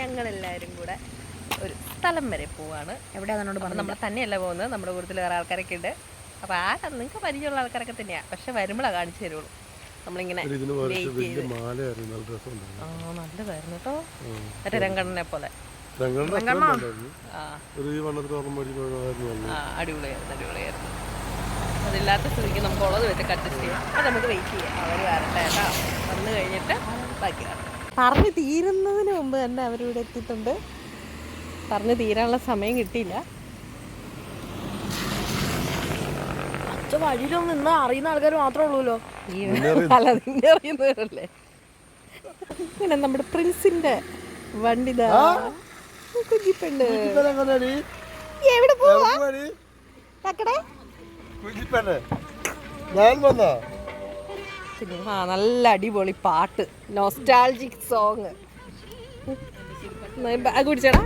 ഞങ്ങളെല്ലാവരും കൂടെ ഒരു സ്ഥലം വരെ പോവാണ്. എവിടെയാ പറഞ്ഞു നമ്മൾ തന്നെയല്ല പോകുന്നത്. നമ്മുടെ കൂടുതൽ വേറെ ആൾക്കാരൊക്കെ ഉണ്ട്. അപ്പോൾ ആരാ നിങ്ങൾക്ക് പരിചയമുള്ള ആൾക്കാരൊക്കെ തന്നെയാണ് പക്ഷെ വരുമ്പോഴാണ് കാണിച്ചു തരുള്ളൂ. നമ്മളിങ്ങനെ ആ നല്ലതായിരുന്നു കേട്ടോ മറ്റേ രംഗണ്ണനെ പോലെ. ഞങ്ങളുടെ ആ. ഒരു ഈ വണ്ണത്തിൽ ഓർമ്മ മേടിക്കുമ്പോഴായിരുന്നു ആ അടിപൊളിയായിരുന്നു അടിപൊളിയായിരുന്നു. അതില്ലാത്ത സ്ഥിതിക്ക് നമുക്ക് ഉള്ളത് വെച്ച് അഡ്ജസ്റ്റ് ചെയ്യാം. അത് നമുക്ക് വെയിറ്റ് ചെയ്യാം. അവർ വരട്ടെ കേട്ടോ വന്നു കഴിഞ്ഞിട്ട് ബാക്കി കാണാം. പറഞ്ഞു തീരുന്നതിന് മുമ്പ് തന്നെ അവരിവിടെ എത്തിയിട്ടുണ്ട്. പറഞ്ഞു തീരാനുള്ള സമയം കിട്ടിയില്ല. അച്ഛ വഴിയിലൊന്നും നിന്നാ അറിയുന്ന ആൾക്കാർ മാത്രമേ ഉള്ളൂല്ലോ. അല്ല നിന്നെ അറിയുന്നവരല്ലേ പിന്നെ നമ്മുടെ പ്രിൻസിന്റെ വണ്ടി ദാ എവിടെ പോവാ? ഞാൻ വന്നാ? ആ നല്ല അടിപൊളി പാട്ട്. നോസ്റ്റാൾജിക് സോങ് കുടിച്ചടാ.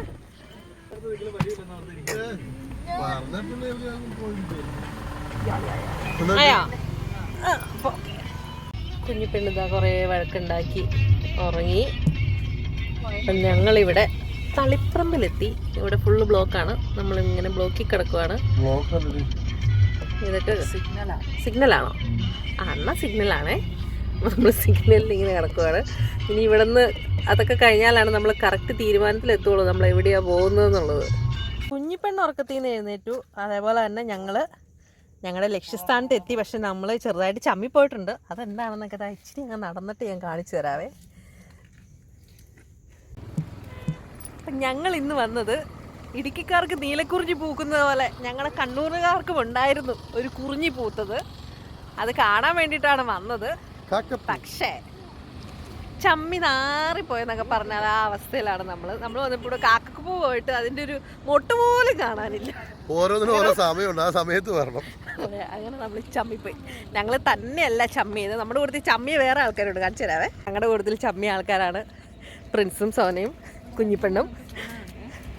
കുഞ്ഞു പെണ്ണിതാ കുറേ വഴക്കുണ്ടാക്കി ഉറങ്ങി. ഞങ്ങളിവിടെ തളിപ്പറമ്പിലെത്തി. ഇവിടെ ഫുള്ള് ബ്ലോക്കാണ് നമ്മളിങ്ങനെ ബ്ലോക്കിൽ കിടക്കുവാണ്. ഇതൊക്കെ സിഗ്നലാണ് സിഗ്നലാണോ? ആ എന്നാൽ സിഗ്നലാണേ. നമ്മൾ സിഗ്നലിൽ ഇങ്ങനെ കിടക്കുവാണ്. ഇനി ഇവിടെ നിന്ന് അതൊക്കെ കഴിഞ്ഞാലാണ് നമ്മൾ കറക്റ്റ് തീരുമാനത്തിലെത്തുള്ളൂ നമ്മൾ എവിടെയാണ് പോകുന്നത് എന്നുള്ളത് കുഞ്ഞിപ്പെണ്ണ് ഉറക്കത്തിൽ നിന്ന് എഴുന്നേറ്റു. അതേപോലെ തന്നെ ഞങ്ങൾ ഞങ്ങളുടെ ലക്ഷ്യസ്ഥാനത്ത് എത്തി. പക്ഷെ നമ്മൾ ചെറുതായിട്ട് ചമ്മിപ്പോയിട്ടുണ്ട്. അതെന്താണെന്നൊക്കെ ഇച്ചിരി ഞാൻ നടന്നിട്ട് ഞാൻ കാണിച്ചു തരാവേ. അപ്പം ഞങ്ങൾ ഇന്ന് വന്നത് ഇടുക്കിക്കാർക്ക് നീലക്കുറിഞ്ഞി പൂക്കുന്നത് പോലെ ഞങ്ങളുടെ കണ്ണൂരുകാർക്കും ഉണ്ടായിരുന്നു ഒരു കുറിഞ്ഞി പൂത്തത്. അത് കാണാൻ വേണ്ടിയിട്ടാണ് വന്നത്. പക്ഷേ ചമ്മി നാറിപ്പോയെന്നൊക്കെ പറഞ്ഞാൽ ആ അവസ്ഥയിലാണ് നമ്മൾ നമ്മൾ വന്നപ്പോൾ കാക്കക്ക് കാക്കപ്പൂ പോയിട്ട് അതിന്റെ ഒരു മൊട്ട് പോലും കാണാനില്ല. ഓരോന്നിനും ഓരോ സമയമുണ്ട്. ആ സമയത്ത് വരണം. അങ്ങനെ നമ്മൾ പോയി ഞങ്ങൾ തന്നെയല്ല ചമ്മിയത് നമ്മുടെ കൂട്ടത്തിൽ ചമ്മി വേറെ ആൾക്കാരുണ്ട്. കാണിച്ചു തരാവേ. ഞങ്ങളുടെ കൂട്ടത്തിൽ ചമ്മി ആൾക്കാരാണ് പ്രിൻസും സോനയും കുഞ്ഞിപ്പെണ്ണും.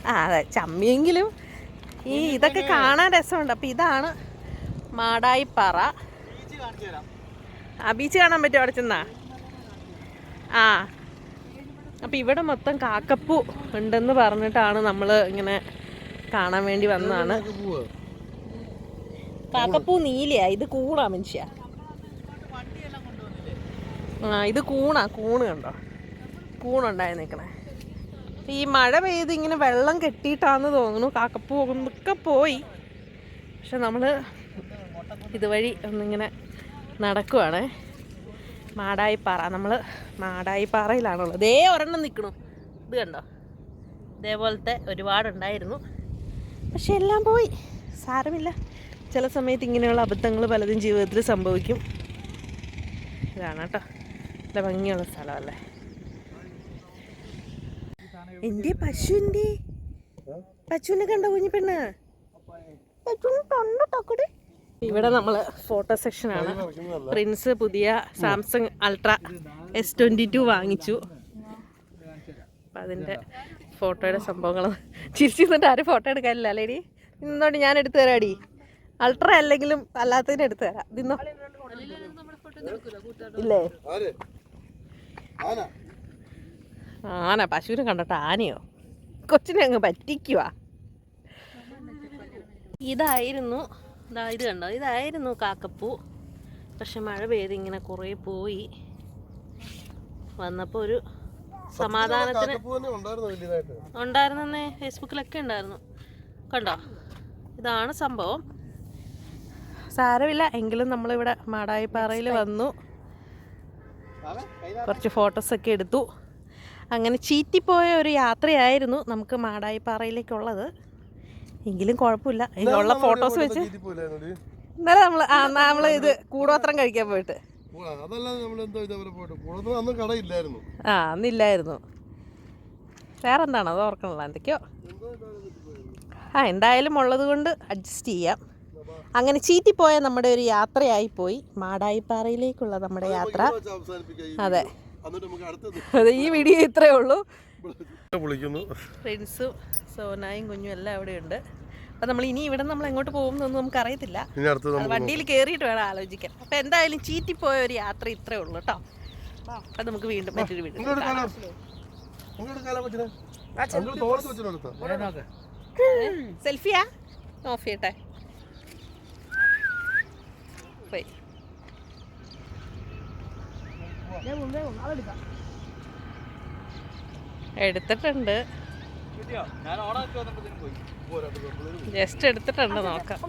ആ അതെ ചമ്മിയെങ്കിലും ഈ ഇതൊക്കെ കാണാൻ രസമുണ്ട്. അപ്പം ഇതാണ് മാടായിപ്പാറ. ആ ബീച്ച് കാണാൻ പറ്റുമോ അവിടെ ചെന്നാ? ആ. അപ്പം ഇവിടെ മൊത്തം കാക്കപ്പൂ ഉണ്ടെന്ന് പറഞ്ഞിട്ടാണ് നമ്മൾ ഇങ്ങനെ കാണാൻ വേണ്ടി വന്നതാണ്. കാക്കപ്പൂ നീലയാ. ഇത് കൂണാ മനുഷ്യ. ആ ഇത് കൂണാ. കൂണ് കണ്ടോ? കൂണുണ്ടായി നിൽക്കണേ ഈ മഴ പെയ്ത് ഇങ്ങനെ വെള്ളം കെട്ടിയിട്ടാന്ന് തോന്നുന്നു. കാക്കപ്പൂ ഒക്കെ പോയി. പക്ഷെ നമ്മൾ ഇതുവഴി ഒന്നിങ്ങനെ നടക്കുവാണ്. മാടായിപ്പാറ. നമ്മൾ മാടായിപ്പാറയിലാണുള്ളത്. ദേ ഒരെണ്ണം നിൽക്കണു ഇത് കണ്ടോ? ഇതേപോലത്തെ ഒരുപാടുണ്ടായിരുന്നു. പക്ഷെ എല്ലാം പോയി. സാരമില്ല. ചില സമയത്ത് ഇങ്ങനെയുള്ള അബദ്ധങ്ങൾ പലതും ജീവിതത്തിൽ സംഭവിക്കും. ഇതാണ് കേട്ടോ. നല്ല ഭംഗിയുള്ള സ്ഥലമല്ലേ? എന്റെ പശുവിന്റെ പശുവിനെ കണ്ട കുഞ്ഞു പെണ്ണ്? പശുവിന് ഇവിടെ നമ്മൾ ഫോട്ടോ സെക്ഷനാണ് പ്രിൻസ് പുതിയ Samsung Ultra S twenty two വാങ്ങിച്ചു. അതിന്റെ ഫോട്ടോയുടെ സംഭവങ്ങൾ ചിരിച്ചു നിന്നിട്ട് ആരും ഫോട്ടോ എടുക്കാനില്ല അല്ലേടി നിന്നോട്ട് ഞാൻ എടുത്തു തരാടി അൾട്ര അല്ലെങ്കിലും അല്ലാത്തതിന് എടുത്തു തരാം. ഇതിന്നോ ഇല്ലേ? ആന പശുവിനെ കണ്ടിട്ട് ആനയോ? കൊച്ചിനെ അങ്ങ് പറ്റിക്കുവാ. ഇതായിരുന്നു ഇതാ ഇത് കണ്ടോ? ഇതായിരുന്നു കാക്കപ്പൂ. പക്ഷെ മഴ പെയ്ത് ഇങ്ങനെ കുറേ പോയി. വന്നപ്പോൾ ഒരു സമാധാനത്തിന് ഉണ്ടായിരുന്നു വലിയതായിട്ട്. ഉണ്ടായിരുന്നേ ഫേസ്ബുക്കിലൊക്കെ ഉണ്ടായിരുന്നു. കണ്ടോ? ഇതാണ് സംഭവം. സാരമില്ല എങ്കിലും നമ്മളിവിടെ മാടായിപ്പാറയിൽ വന്നു. കുറച്ച് ഫോട്ടോസൊക്കെ എടുത്തു. അങ്ങനെ ചീറ്റിപ്പോയ ഒരു യാത്രയായിരുന്നു നമുക്ക് മാടായിപ്പാറയിലേക്കുള്ളത്. എങ്കിലും കുഴപ്പമില്ല. ഇതിനുള്ള ഫോട്ടോസ് വെച്ച് ഇന്നലെ നമ്മൾ ആ നമ്മൾ ഇത് കൂടോത്രം കഴിക്കാൻ പോയിട്ട്. ആ അന്നില്ലായിരുന്നു വേറെ എന്താണ് അത് ഓർക്കണല്ലോ എന്തൊക്കെയോ. ആ എന്തായാലും ഉള്ളത് കൊണ്ട് അഡ്ജസ്റ്റ് ചെയ്യാം. അങ്ങനെ ചീറ്റിപ്പോയ നമ്മുടെ ഒരു യാത്രയായി പോയി. മാടായിപ്പാറയിലേക്കുള്ള നമ്മുടെ യാത്ര. അതെ. അതെ ഈ വീഡിയോ ഇത്രേ ഉള്ളൂ. ഫ്രണ്ട്സും സോനായും കുഞ്ഞും എല്ലാം അവിടെ ഉണ്ട്. അപ്പം നമ്മൾ ഇനി ഇവിടെ നമ്മൾ എങ്ങോട്ട് പോകുമെന്നൊന്നും നമുക്ക് അറിയത്തില്ല. വണ്ടിയിൽ കയറിയിട്ട് വേണം ആലോചിക്കാൻ. അപ്പം എന്തായാലും ചീറ്റി പോയ ഒരു യാത്ര ഇത്രേ ഉള്ളൂ കേട്ടോ. അപ്പം നമുക്ക് വീണ്ടും മറ്റൊരു സെൽഫിയാ? ഓഫ് ചെയ്യട്ടെ. പോയി. എടുത്തിട്ടുണ്ട്. ജസ്റ്റ് എടുത്തിട്ടുണ്ട് നോക്കാം.